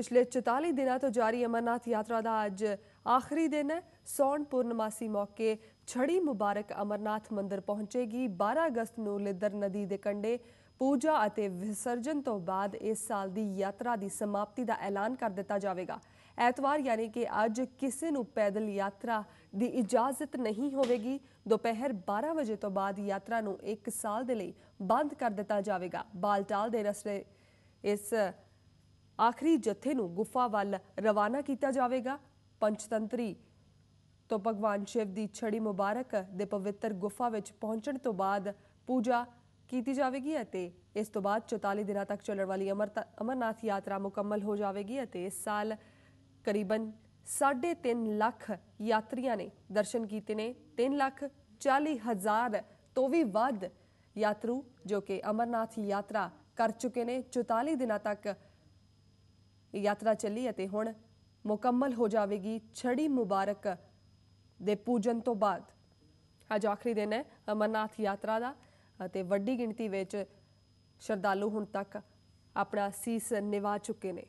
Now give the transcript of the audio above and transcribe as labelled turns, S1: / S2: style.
S1: ਪਿਛਲੇ 44 ਦਿਨਾਂ ਤੋਂ ਜਾਰੀ ਅਮਰਨਾਥ ਯਾਤਰਾ ਦਾ ਅੱਜ ਆਖਰੀ ਦਿਨ ਹੈ। ਸੌਣ ਪੂਰਨਮਾਸੀ ਮੌਕੇ ਛੜੀ ਮੁਬਾਰਕ ਅਮਰਨਾਥ ਮੰਦਿਰ ਪਹੁੰਚੇਗੀ। 12 ਅਗਸਤ ਨੂੰ ਲਿੱਦਰ ਨਦੀ ਦੇ ਕੰਢੇ ਪੂਜਾ ਅਤੇ ਵਿਸਰਜਨ ਤੋਂ ਬਾਅਦ ਇਸ ਸਾਲ ਦੀ ਯਾਤਰਾ ਦੀ ਸਮਾਪਤੀ ਦਾ ਐਲਾਨ ਕਰ ਦਿੱਤਾ ਜਾਵੇਗਾ। ਐਤਵਾਰ ਯਾਨੀ ਕਿ ਅੱਜ ਕਿਸੇ ਨੂੰ ਪੈਦਲ ਯਾਤਰਾ ਦੀ ਇਜਾਜ਼ਤ ਨਹੀਂ ਹੋਵੇਗੀ। ਦੁਪਹਿਰ 12 ਵਜੇ ਤੋਂ ਬਾਅਦ ਯਾਤਰਾ ਨੂੰ 1 ਸਾਲ ਦੇ ਲਈ ਬੰਦ ਕਰ ਦਿੱਤਾ ਜਾਵੇਗਾ। ਬਾਲਟਾਲ ਦੇ ਰਸਤੇ ਇਸ ਆਖਰੀ ਜਥੇ ਨੂੰ ਗੁਫਾ ਵੱਲ ਰਵਾਨਾ ਕੀਤਾ ਜਾਵੇਗਾ। ਪੰਚਤੰਤਰੀ ਤੋਂ ਭਗਵਾਨ ਸ਼ਿਵ ਦੀ ਛੜੀ ਮੁਬਾਰਕ ਦੇ ਪਵਿੱਤਰ ਗੁਫਾ ਵਿੱਚ ਪਹੁੰਚਣ ਤੋਂ ਬਾਅਦ ਪੂਜਾ ਕੀਤੀ ਜਾਵੇਗੀ ਅਤੇ ਇਸ ਤੋਂ ਬਾਅਦ 44 ਦਿਨਾਂ ਤੱਕ ਚੱਲਣ ਵਾਲੀ ਅਮਰਤਾ- ਅਮਰਨਾਥ ਯਾਤਰਾ ਮੁਕੰਮਲ ਹੋ ਜਾਵੇਗੀ ਅਤੇ ਇਸ ਸਾਲ ਕਰੀਬਨ 3.5 ਲੱਖ ਯਾਤਰੀਆਂ ਨੇ ਦਰਸ਼ਨ ਕੀਤੇ ਨੇ। 3 ਲੱਖ 40 ਹਜ਼ਾਰ ਤੋਂ ਵੀ ਵੱਧ ਯਾਤਰੂ ਜੋ ਕਿ ਅਮਰਨਾਥ ਯਾਤਰਾ ਕਰ ਚੁੱਕੇ ਨੇ। 44 ਦਿਨਾਂ ਤੱਕ ਇਹ ਯਾਤਰਾ ਚੱਲੀ ਅਤੇ ਹੁਣ ਮੁਕੰਮਲ ਹੋ ਜਾਵੇਗੀ ਛੜੀ ਮੁਬਾਰਕ ਦੇ ਪੂਜਨ ਤੋਂ ਬਾਅਦ। ਅੱਜ ਆਖਰੀ ਦਿਨ ਹੈ ਅਮਰਨਾਥ ਯਾਤਰਾ ਦਾ ਅਤੇ ਵੱਡੀ ਗਿਣਤੀ ਵਿੱਚ ਸ਼ਰਧਾਲੂ ਹੁਣ ਤੱਕ ਆਪਣਾ ਸੀਸ ਨਿਵਾ ਚੁੱਕੇ ਨੇ।